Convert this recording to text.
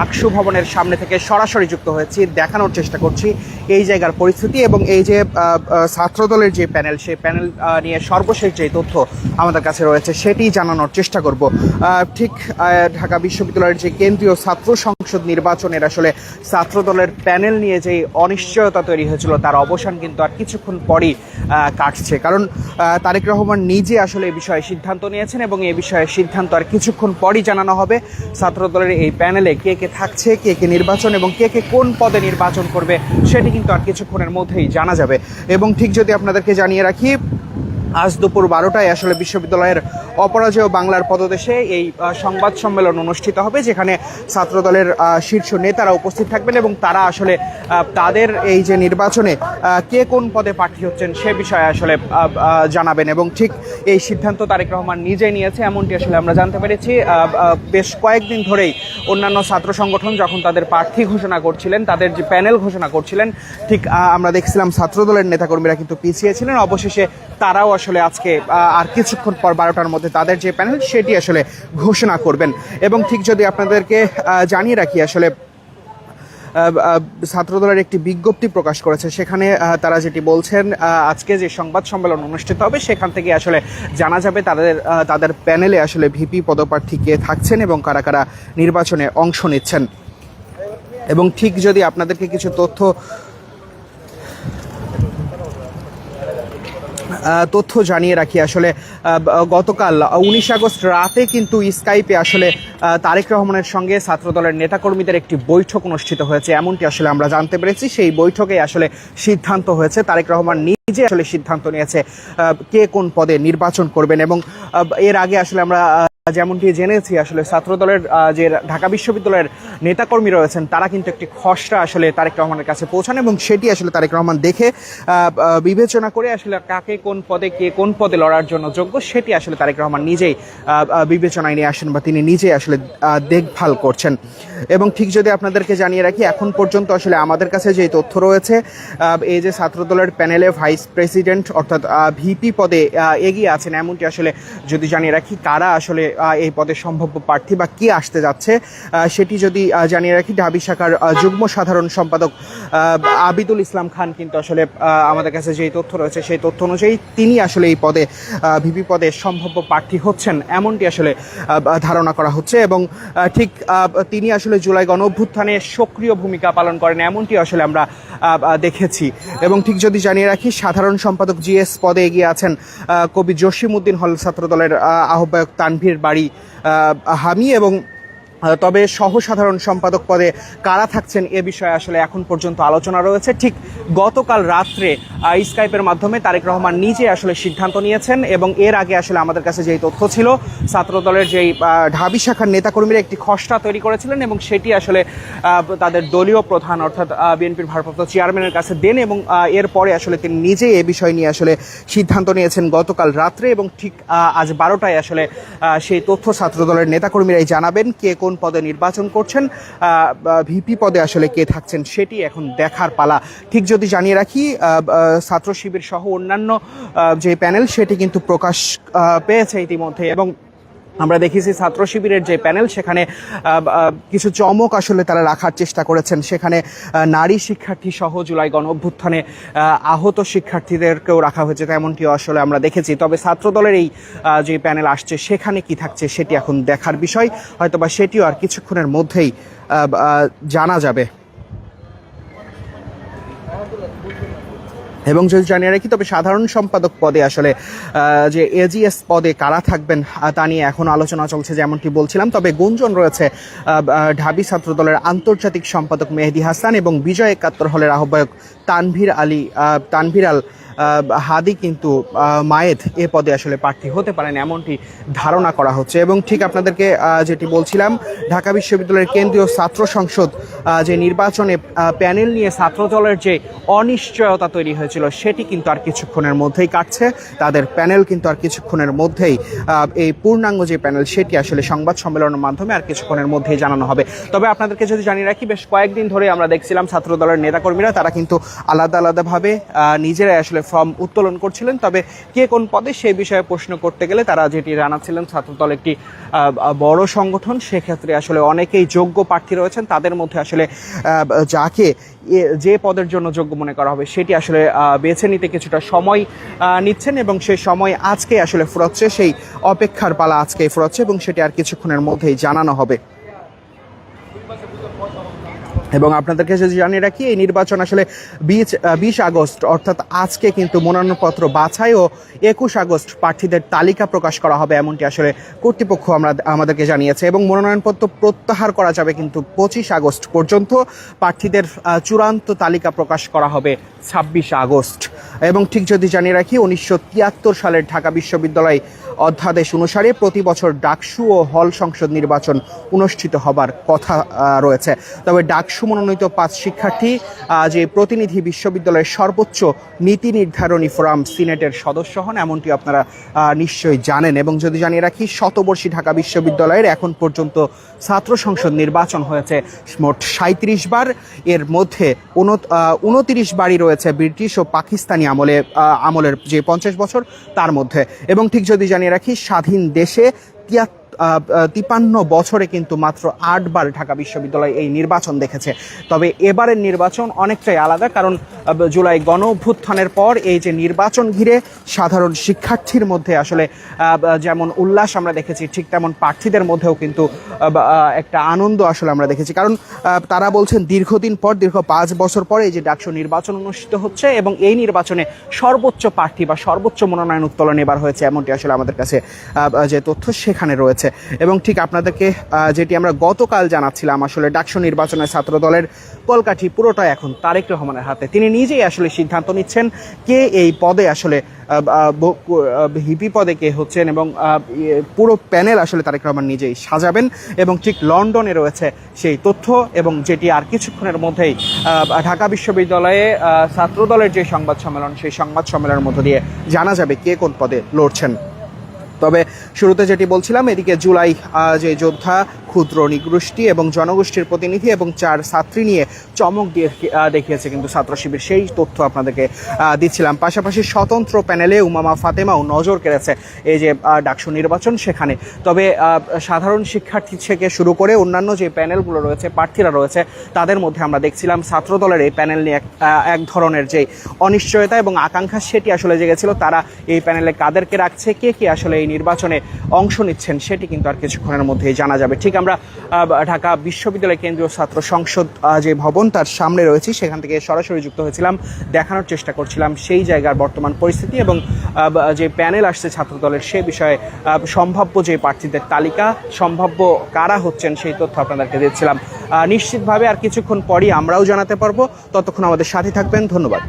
আকশু ভবনের সামনে থেকে সরাসরি যুক্ত হয়েছি, দেখানোর চেষ্টা করছি এই জায়গার পরিস্থিতি এবং এই যে ছাত্রদলের যে প্যানেল, সেই প্যানেল নিয়ে সর্বশেষ যে তথ্য আমাদের কাছে রয়েছে সেটি জানানোর চেষ্টা করব। ঠিক ঢাকা বিশ্ববিদ্যালয়ের যে কেন্দ্রীয় ছাত্র সংসদ নির্বাচনের আসলে ছাত্রদলের প্যানেল নিয়ে যে অনিশ্চয়তা তৈরি হয়েছিল, তার অবসান কিন্তু আর কিছুক্ষণ পরই কাটছে। কারণ তারেক রহমান নিজে আসলে এই বিষয়ে সিদ্ধান্ত নিয়েছেন এবং এই বিষয়ে সিদ্ধান্ত আর কিছুক্ষণ পরই জানানো হবে। ছাত্রদলের এই প্যানেলে কে কে থাকছে, কে কে নির্বাচন এবং কে কে কোন পদে নির্বাচন করবে, সেটি কিন্তু আর কিছুক্ষণের মধ্যেই জানা যাবে। এবং ঠিক যদি আপনাদেরকে জানিয়ে রাখি আজ দুপুর বারোটায় আসলে বিশ্ববিদ্যালয়ের অপরাজেয় বাংলার পদদেশে এই সংবাদ সম্মেলন অনুষ্ঠিত হবে, যেখানে ছাত্রদলের শীর্ষ নেতারা উপস্থিত থাকবেন এবং তারা আসলে তাদের এই যে নির্বাচনে কে কোন পদে প্রার্থী হচ্ছেন সে বিষয়ে আসলে জানাবেন এবং ঠিক এই সিদ্ধান্ত তারেক রহমান নিজে নিয়েছে, এমনটি আসলে আমরা জানতে পেরেছি। বেশ কয়েকদিন ধরেই অন্যান্য ছাত্র সংগঠন যখন তাদের প্রার্থী ঘোষণা করছিলেন, তাদের যে প্যানেল ঘোষণা করছিলেন, ঠিক আমরা দেখছিলাম ছাত্রদলের নেতাকর্মীরা কিন্তু পিছিয়ে ছিলেন। অবশেষে তারাও আসলে আজকে আর কিছুক্ষণ পর বারোটার মধ্যে তাদের যে প্যানেল সেটি আসলে ঘোষণা করবেন। এবং ঠিক যদি আপনাদেরকে জানিয়ে রাখি, আসলে ছাত্রদলের একটি বিজ্ঞপ্তি প্রকাশ করেছে। সেখানে তারা যেটি বলছেন আজকে যে সংবাদ সম্মেলন অনুষ্ঠিত হবে, সেখান থেকে আসলে জানা যাবে তাদের তাদের প্যানেলে আসলে ভিপি পদপ্রার্থী কে থাকছেন এবং কারা কারা নির্বাচনে অংশ নিচ্ছেন। এবং ঠিক যদি আপনাদেরকে কিছু তথ্য তথ্য জানিয়ে রাখি। আসলে গতকাল উনিশ আগস্ট রাতে কিন্তু স্কাইপে আসলে তারেক রহমানের সঙ্গে ছাত্রদলের নেতাকর্মীদের একটি বৈঠক অনুষ্ঠিত হয়েছে। এমনটি আসলে আমরা জানতে পেরেছি। সেই বৈঠকে আসলে সিদ্ধান্ত হয়েছে। তারেক রহমান নিজে আসলে সিদ্ধান্ত নিয়েছে কে কোন পদে নির্বাচন করবেন এবং এর আগে আসলে আমরা যেমনটি জেনেছি, আসলে ছাত্রদলের যে ঢাকা বিশ্ববিদ্যালয়ের নেতাকর্মী রয়েছেন, তারা কিন্তু একটি খসড়া আসলে তারেক রহমানের কাছে পৌঁছান এবং সেটি আসলে তারেক রহমান দেখে বিবেচনা করে আসলে কাকে কোন পদে, কে কোন পদে লড়ার জন্য যোগ্য, সেটি আসলে তারেক রহমান নিজেই বিবেচনায় নিয়ে আসেন বা তিনি নিজেই আসলে দেখভাল করছেন। এবং ঠিক যদি আপনাদেরকে জানিয়ে রাখি, এখন পর্যন্ত আসলে আমাদের কাছে যে তথ্য রয়েছে এই যে ছাত্রদলের প্যানেলে ভাইস প্রেসিডেন্ট অর্থাৎ ভিপি পদে এগিয়ে আছেন, এমনটি আসলে যদি জানিয়ে রাখি কারা আসলে এই পদে সম্ভাব্য প্রার্থী বা কি আসতে যাচ্ছে সেটি যদি জানিয়ে রাখি ঢাবি শাখার যুগ্ম সাধারণ সম্পাদক আবিদুল ইসলাম খান কিন্তু আসলে আমাদের কাছে যেই তথ্য রয়েছে সেই তথ্য অনুযায়ী তিনি আসলে এই পদে ভিপি পদে সম্ভাব্য প্রার্থী হচ্ছেন এমনটি আসলে ধারণা করা হচ্ছে এবং ঠিক তিনি আসলে জুলাই গণ অভ্যুত্থানে সক্রিয় ভূমিকা পালন করেন এমনটি আসলে আমরা দেখেছি। এবং ঠিক যদি জানিয়ে রাখি সাধারণ সম্পাদক জিএস পদে এগিয়ে আছেন কবি জসিম উদ্দিন হল ছাত্রদলের আহ, আহ্বায়ক তানভীর বাড়ি হামি এবং তবে সহ সাধারণ সম্পাদক পদে কারা থাকছেন এ বিষয়ে আসলে এখন পর্যন্ত আলোচনা রয়েছে। ঠিক গতকাল রাত্রে স্কাইপের মাধ্যমে তারেক রহমান নিজে আসলে সিদ্ধান্ত নিয়েছেন এবং এর আগে আসলে আমাদের কাছে যেই তথ্য ছিল, ছাত্রদলের যেই ঢাবি শাখার নেতাকর্মীরা একটি খসড়া তৈরি করেছিলেন এবং সেটি আসলে তাদের দলীয় প্রধান অর্থাৎ বিএনপির ভারপ্রাপ্ত চেয়ারম্যানের কাছে দেন এবং এরপরে আসলে তিনি নিজেই এ বিষয় নিয়ে আসলে সিদ্ধান্ত নিয়েছেন গতকাল রাত্রে এবং ঠিক আজ বারোটায় আসলে সেই তথ্য ছাত্রদলের নেতাকর্মীরাই জানাবেন কে কোন পদে নির্বাচন করছেন ভিপি পদে আসলে কে থাকছেন সেটি এখন দেখার পালা। ঠিক যদি জানিয়ে রাখি ছাত্র শিবির সহ অন্যান্য যে প্যানেল সেটি কিন্তু প্রকাশ পেয়েছে ইতিমধ্যে এবং আমরা দেখেছি ছাত্র শিবিরের যে প্যানেল, সেখানে কিছু চমক আসলে তারা রাখার চেষ্টা করেছেন। সেখানে নারী শিক্ষার্থী সহ জুলাই গণ অভ্যুত্থানে আহত শিক্ষার্থীদেরকেও রাখা হয়েছে তেমনটি আসলে আমরা দেখেছি। তবে ছাত্র দলের এই যে প্যানেল আসছে, সেখানে কি থাকছে সেটি এখন দেখার বিষয়। হয়তোবা সেটিও আর কিছুক্ষণের মধ্যেই জানা যাবে। এবং যদি জানিয়ে রাখি, তবে সাধারণ সম্পাদক পদে আসলে যে এজিএস পদে কারা থাকবেন তা নিয়ে এখন আলোচনা চলছে যেমনটি বলছিলাম। তবে গুঞ্জন রয়েছে ঢাবি ছাত্রদলের আন্তর্জাতিক সম্পাদক মেহেদি হাসান এবং বিজয় একাত্তর হলের আহ্বায়ক তানভীর আলী তানভীর আল হাদি কিন্তু মায়েদ এ পদে আসলে প্রার্থী হতে পারেন এমনটি ধারণা করা হচ্ছে। এবং ঠিক আপনাদেরকে যেটি বলছিলাম, ঢাকা বিশ্ববিদ্যালয়ের কেন্দ্রীয় ছাত্র সংসদ যে নির্বাচনে প্যানেল নিয়ে ছাত্র দলের যে অনিশ্চয়তা তৈরি হয়েছিল, সেটি কিন্তু আর কিছুক্ষণের মধ্যেই কাটছে। তাদের প্যানেল কিন্তু আর কিছুক্ষণের মধ্যেই এই পূর্ণাঙ্গ যে প্যানেল, সেটি আসলে সংবাদ সম্মেলনের মাধ্যমে আর কিছুক্ষণের মধ্যেই জানানো হবে। তবে আপনাদেরকে যদি জানিয়ে রাখি, বেশ কয়েকদিন ধরে আমরা দেখছিলাম ছাত্র দলের নেতাকর্মীরা, তারা কিন্তু আলাদা আলাদাভাবে নিজেরাই আসলে ফর্ম উত্তোলন করছিলেন, তবে কে কোন পদে সেই বিষয়ে প্রশ্ন করতে গেলে তারা যেটি জানাচ্ছিলেন, ছাত্রদল একটি বড় সংগঠন, সেক্ষেত্রে আসলে অনেকেই যোগ্য প্রার্থী রয়েছেন, তাদের মধ্যে আসলে যাকে যে পদের জন্য যোগ্য মনে করা হবে, সেটি আসলে বেছে নিতে কিছুটা সময় নিচ্ছেন এবং সেই সময় আজকে আসলে ফুরোচ্ছে, সেই অপেক্ষার পালা আজকে ফুরোচ্ছে এবং সেটি আর কিছুক্ষণের মধ্যেই জানানো হবে। এবং আপনাদেরকে যদি জানিয়ে রাখি, এই নির্বাচন আসলে বিশ বিশ আগস্ট, অর্থাৎ আজকে কিন্তু মনোনয়নপত্র বাছাই ও একুশ আগস্ট প্রার্থীদের তালিকা প্রকাশ করা হবে এমনটি আসলে কর্তৃপক্ষ আমরা, আমাদেরকে জানিয়েছে এবং মনোনয়নপত্র প্রত্যাহার করা যাবে কিন্তু পঁচিশ আগস্ট পর্যন্ত প্রার্থীদের চূড়ান্ত তালিকা প্রকাশ করা হবে ছাব্বিশ আগস্ট। এবং ঠিক যদি জানিয়ে রাখি, উনিশশো তিয়াত্তর সালের ঢাকা বিশ্ববিদ্যালয় অধ্যাদেশ অনুসারে প্রতি বছর ডাকসু ও হল সংসদ নির্বাচন অনুষ্ঠিত হবার কথা রয়েছে। তবে ডাকসু মনোনীত পাঁচ শিক্ষার্থী যে প্রতিনিধি বিশ্ববিদ্যালয়ের সর্বোচ্চ নীতি নির্ধারণী ফোরাম সিনেটের সদস্য হন, এমনটি আপনারা নিশ্চয়ই জানেন। এবং যদি জানিয়ে রাখি, শতবর্ষী ঢাকা বিশ্ববিদ্যালয়ের এখন পর্যন্ত ছাত্র সংসদ নির্বাচন হয়েছে মোট সাঁত্রিশ বার। এর মধ্যে উনতিরিশ বারই রয়েছে ব্রিটিশ ও পাকিস্তানি আমলে আমলের যে পঞ্চাশ বছর, তার মধ্যে। এবং ঠিক যদি জানিয়ে রাখি, স্বাধীন দেশে তিয়াত্তর তিপান্ন বছরে কিন্তু মাত্র আটবার ঢাকা বিশ্ববিদ্যালয় এই নির্বাচন দেখেছে। তবে এবারের নির্বাচন অনেকটাই আলাদা, কারণ জুলাই গণ অভ্যুত্থানের পর এই যে নির্বাচন ঘিরে সাধারণ শিক্ষার্থীর মধ্যে আসলে যেমন উল্লাস আমরা দেখেছি, ঠিক তেমন প্রার্থীদের মধ্যেও কিন্তু একটা আনন্দ আসলে আমরা দেখেছি। কারণ তারা বলছেন দীর্ঘদিন পর, দীর্ঘ পাঁচ বছর পরে এই যে ডাকসু নির্বাচন অনুষ্ঠিত হচ্ছে এবং এই নির্বাচনে সর্বোচ্চ প্রার্থী বা সর্বোচ্চ মনোনয়ন উত্তোলন এবার হয়েছে, এমনটি আসলে আমাদের কাছে যে তথ্য সেখানে রয়েছে। এবং ঠিক আপনাদেরকে যেটি আমরা গতকাল জানাচ্ছিলাম আসলে ডাকসু নির্বাচনের ছাত্র দলের কলকাঠি পুরোটা এখন তারেক রহমানের হাতে। তিনি নিজেই আসলে সিদ্ধান্ত নিচ্ছেন কে এই পদে আসলে হিপি পদে কে হচ্ছেন এবং ইয়ে, পুরো প্যানেল আসলে তারেক রহমান নিজেই সাজাবেন এবং ঠিক লন্ডনে রয়েছে সেই তথ্য এবং যেটি আর কিছুক্ষণের মধ্যেই ঢাকা বিশ্ববিদ্যালয়ে ছাত্র দলের যে সংবাদ সম্মেলন সেই সংবাদ সম্মেলনের মধ্য দিয়ে জানা যাবে কে কোন পদে লড়ছেন। তবে শুরুতে যেটি বলছিলাম, এদিকে জুলাই যে যোদ্ধা, ক্ষুদ্র নিগোষ্ঠী এবং জনগোষ্ঠীর প্রতিনিধি এবং চার ছাত্রী নিয়ে চমক দিয়ে দেখিয়েছে কিন্তু ছাত্র শিবির। সেই তথ্য আপনাদেরকে দিচ্ছিলাম। পাশাপাশি স্বতন্ত্র প্যানেলে উমামা ফাতেমাও নজর কেড়েছে এই যে ডাকসু নির্বাচন সেখানে। তবে সাধারণ শিক্ষার্থী থেকে শুরু করে অন্যান্য যে প্যানেলগুলো রয়েছে, প্রার্থীরা রয়েছে, তাদের মধ্যে আমরা দেখছিলাম ছাত্র দলের এই প্যানেল নিয়ে এক ধরনের যে অনিশ্চয়তা এবং আকাঙ্ক্ষা সেটি আসলে জেগেছিল। তারা এই প্যানেলে কাদেরকে রাখছে? কে কে আসলে এই নির্বাচনে অংশ নিচ্ছেন, সেটি কিন্তু আর কিছুক্ষণের মধ্যেই জানা যাবে। ঠিক আমরা ঢাকা বিশ্ববিদ্যালয় কেন্দ্রীয় ছাত্র সংসদ যে ভবন তার সামনে রয়েছি, সেখান থেকে সরাসরি যুক্ত হয়েছিলাম, দেখানোর চেষ্টা করছিলাম সেই জায়গার বর্তমান পরিস্থিতি এবং যে প্যানেল আসছে ছাত্র দলের সে বিষয়ে সম্ভাব্য যে প্রার্থীদের তালিকা, সম্ভাব্য কারা হচ্ছেন সেই তথ্য আপনাদেরকে দিচ্ছিলাম। নিশ্চিতভাবে আর কিছুক্ষণ পরই আমরাও জানাতে পারব। ততক্ষণ আমাদের সাথে থাকবেন, ধন্যবাদ।